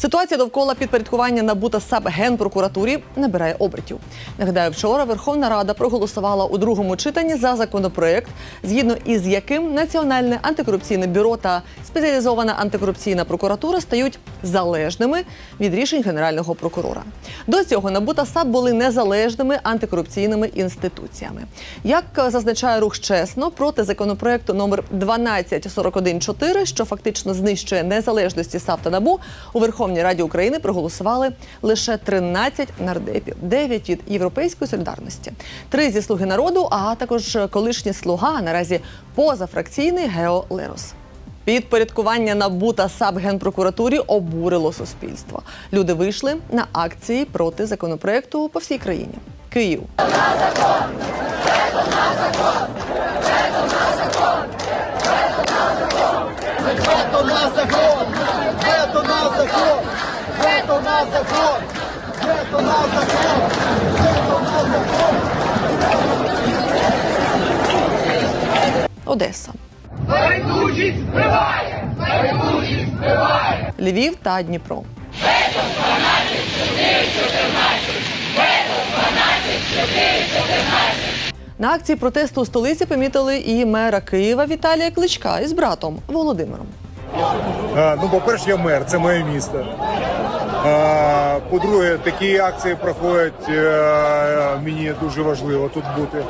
Ситуація довкола підпорядкування НАБУ та САП Генпрокуратурі набирає обертів. Нагадаю, вчора Верховна Рада проголосувала у другому читанні за законопроект, згідно із яким Національне антикорупційне бюро та спеціалізована антикорупційна прокуратура стають залежними від рішень генерального прокурора. До цього НАБУ та САП були незалежними антикорупційними інституціями. Як зазначає рух чесно, проти законопроекту номер 12414, що фактично знищує незалежності САП та НАБУ, у Верховній Раді України проголосували лише 13 нардепів, 9 від Європейської солідарності, 3 зі слуги народу, а також колишній слуга, наразі позафракційний Гео Лерос. Підпорядкування НАБУ та САП Генпрокуратурі обурило суспільство. Люди вийшли на акції проти законопроекту по всій країні. Київ. Вето на закон! Вето на закон! Вето на закон! Вето на закон! Вето на закон! Одеса. Львів та Дніпро. На акції протесту у столиці помітили і мера Києва Віталія Кличка із братом Володимиром. А, Ну, по-перше, я мер, це моє місто. По-друге, такі акції проходять. е, Мені дуже важливо тут бути.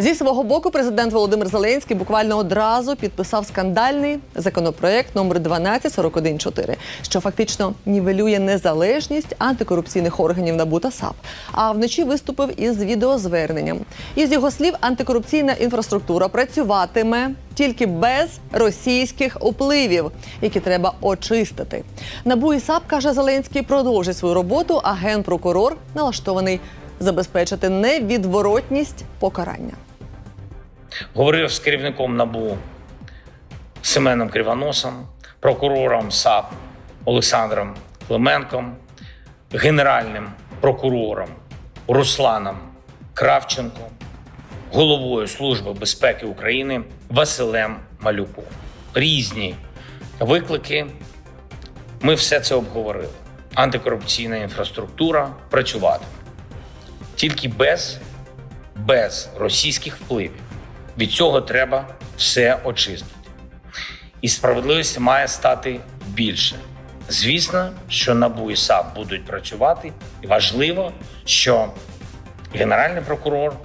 Зі свого боку, президент Володимир Зеленський буквально одразу підписав скандальний законопроект номер 12414, що фактично нівелює незалежність антикорупційних органів НАБУ та САП. А вночі виступив із відеозверненням. Із його слів, антикорупційна інфраструктура працюватиме тільки без російських впливів, які треба очистити. НАБУ і САП каже Зеленський, продовжить свою роботу. А генпрокурор налаштований забезпечити невідворотність покарання. Говорив з керівником НАБУ Семеном Кривоносом, прокурором САП Олександром Клименком, генеральним прокурором Русланом Кравченко, головою Служби безпеки України Василем Малюком. Різні виклики. Ми все це обговорили. Антикорупційна інфраструктура працюватиме тільки без, без російських впливів. Від цього треба все очистити. І справедливості має стати більше. Звісно, що НАБУ і САП будуть працювати, і важливо, що Генеральний прокурор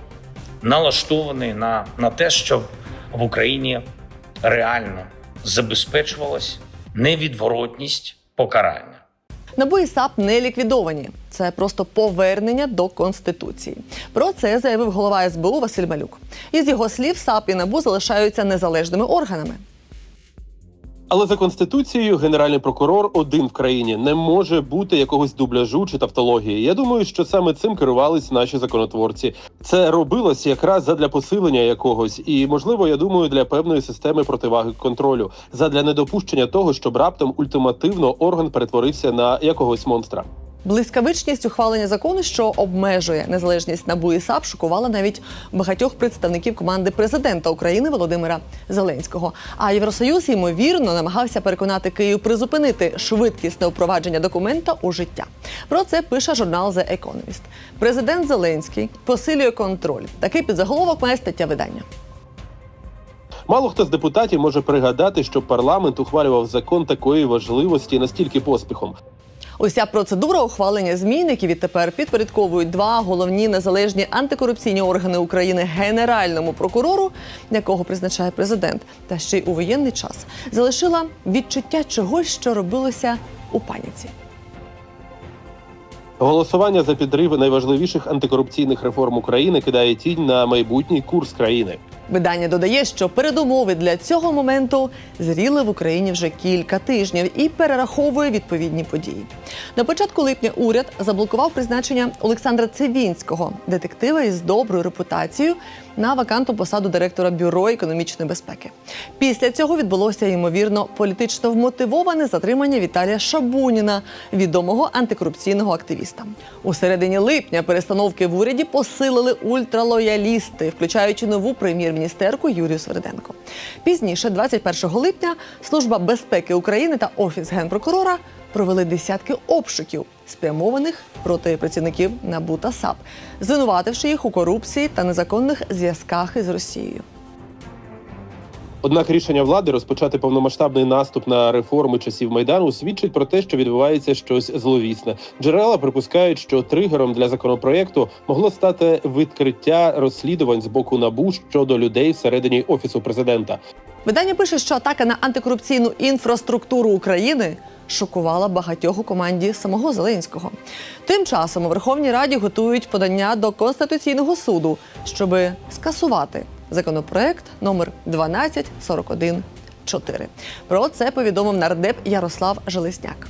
налаштований на, на те, щоб в Україні реально забезпечувалась невідворотність покарання. НАБУ і САП не ліквідовані. Це просто повернення до конституції. Про це заявив голова СБУ Василь Малюк. Із його слів, САП і НАБУ залишаються незалежними органами. Але за конституцією генеральний прокурор один в країні не може бути якогось дубляжу чи тавтології. Я думаю, що саме цим керувались наші законотворці. Це робилось якраз задля посилення якогось, і можливо, я думаю, для певної системи противаги контролю, задля недопущення того, щоб раптом ультимативно орган перетворився на якогось монстра. Блискавичність ухвалення закону, що обмежує незалежність НАБУ і САП, шокувала навіть багатьох представників команди президента України Володимира Зеленського. А Євросоюз ймовірно намагався переконати Київ призупинити швидкісне впровадження документа у життя. Про це пише журнал The Economist. Президент Зеленський посилює контроль. Такий підзаголовок має стаття видання. Мало хто з депутатів може пригадати, що парламент ухвалював закон такої важливості настільки поспіхом. Уся процедура ухвалення змін, які відтепер підпорядковують два головні незалежні антикорупційні органи України генеральному прокурору, якого призначає президент, та ще й у воєнний час, залишила відчуття чогось, що робилося у паніці. Голосування за підрив найважливіших антикорупційних реформ України кидає тінь на майбутній курс країни. Видання додає, що передумови для цього моменту зріли в Україні вже кілька тижнів і перераховує відповідні події. На початку липня уряд заблокував призначення Олександра Цивінського, детектива із доброю репутацією, на вакантну посаду директора бюро економічної безпеки. Після цього відбулося ймовірно політично вмотивоване затримання Віталія Шабуніна, відомого антикорупційного активіста. У середині липня перестановки в уряді посилили ультралоялісти, включаючи нову прем'єр-міністерку Юрію Сверденко. Пізніше, 21 липня, служба безпеки України та офіс генпрокурора провели десятки обшуків, спрямованих проти працівників НАБУ та САП, звинувативши їх у корупції та незаконних зв'язках із Росією. Однак рішення влади розпочати повномасштабний наступ на реформи часів майдану свідчить про те, що відбувається щось зловісне. Джерела припускають, що тригером для законопроекту могло стати відкриття розслідувань з боку набу щодо людей всередині офісу президента. Видання пише, що атака на антикорупційну інфраструктуру України шокувала багатьох у команді самого Зеленського. Тим часом у Верховній Раді готують подання до Конституційного суду, щоб скасувати законопроект номер 12414. Про це повідомив нардеп Ярослав Железняк.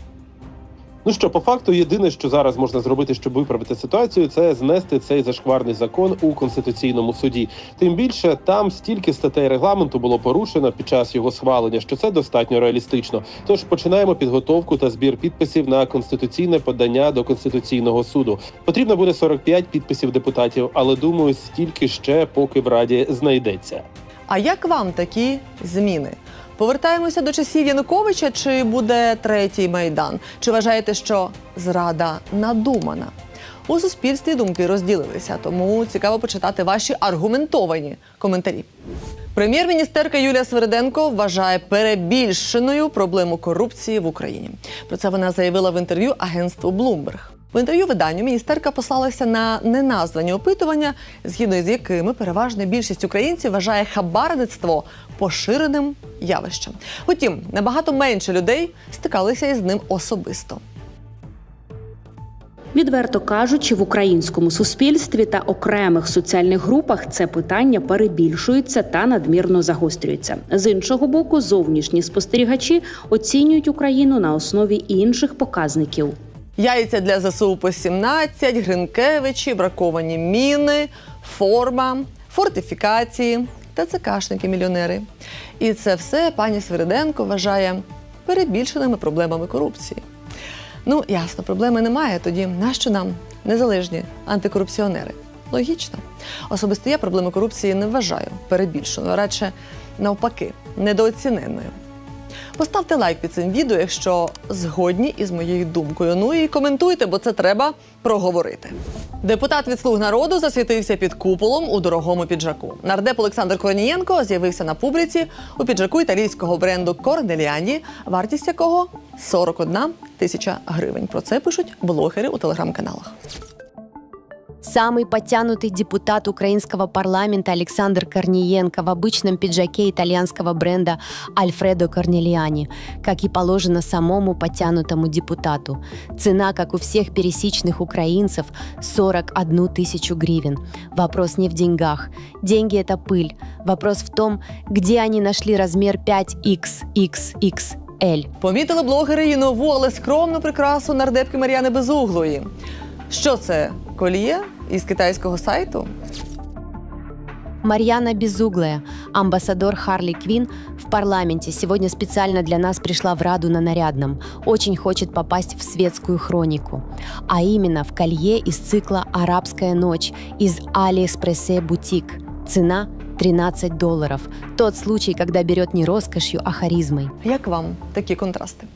Ну що, по факту, єдине, що зараз можна зробити, щоб виправити ситуацію, це знести цей зашкварний закон у конституційному суді. Тим більше там стільки статей регламенту було порушено під час його схвалення, що це достатньо реалістично. Тож починаємо підготовку та збір підписів на конституційне подання до конституційного суду. Потрібно буде 45 підписів депутатів, але думаю, стільки ще поки в раді знайдеться. А як вам такі зміни? Повертаємося до часів Януковича, чи буде третій майдан? Чи вважаєте, що зрада надумана? У суспільстві думки розділилися, тому цікаво почитати ваші аргументовані коментарі. Прем'єр-міністерка Юлія Свериденко вважає перебільшеною проблему корупції в Україні. Про це вона заявила в інтерв'ю агентству Bloomberg. В інтерв'ю виданню міністерка послалася на неназвані опитування, згідно з якими переважна більшість українців вважає хабарництво поширеним явищем. Утім, набагато менше людей стикалися із ним особисто. Відверто кажучи, в українському суспільстві та окремих соціальних групах це питання перебільшується та надмірно загострюється. З іншого боку, зовнішні спостерігачі оцінюють Україну на основі інших показників. Яйця для ЗСУ по 17, Гринкевичі, браковані міни, форма, фортифікації та ЦКшники-мільйонери. І це все пані Свириденко вважає перебільшеними проблемами корупції. Ну, ясно, проблеми немає. Тоді нащо нам незалежні антикорупціонери? Логічно. Особисто я проблеми корупції не вважаю перебільшеною, радше навпаки, недооціненою. Поставте лайк під цим відео, якщо згодні із моєю думкою. Ну і коментуйте, бо це треба проговорити. Депутат від слуг народу засвітився під куполом у дорогому піджаку. Нардеп Олександр Корнієнко з'явився на публіці у піджаку італійського бренду Корнеліані, вартість якого 41 тисяча гривень. Про це пишуть блогери у телеграм-каналах. Самый подтянутый депутат украинского парламента Александр Корниенко в обычном пиджаке итальянского бренда Альфредо Корнелиани, как и положено самому подтянутому депутату. Цена, как у всех пересечных украинцев, 41 тысячу гривен. Вопрос не в деньгах. Деньги – это пыль. Вопрос в том, где они нашли размер 5XXXL. Помітили блогери і нову, але скромну прикрасу нардепки Мар'яни Безуглої. Що це? Коліє із китайського сайту? Марьяна Безуглая, амбассадор Харли Квин, в парламенте сегодня специально для нас пришла в Раду на нарядном. Очень хочет попасть в светскую хронику. А именно в колье из цикла «Арабская ночь» из Алиэкспрессе Бутик. Цена 13 долларов. Тот случай, когда берет не роскошью, а харизмой. Як вам такі контрасти?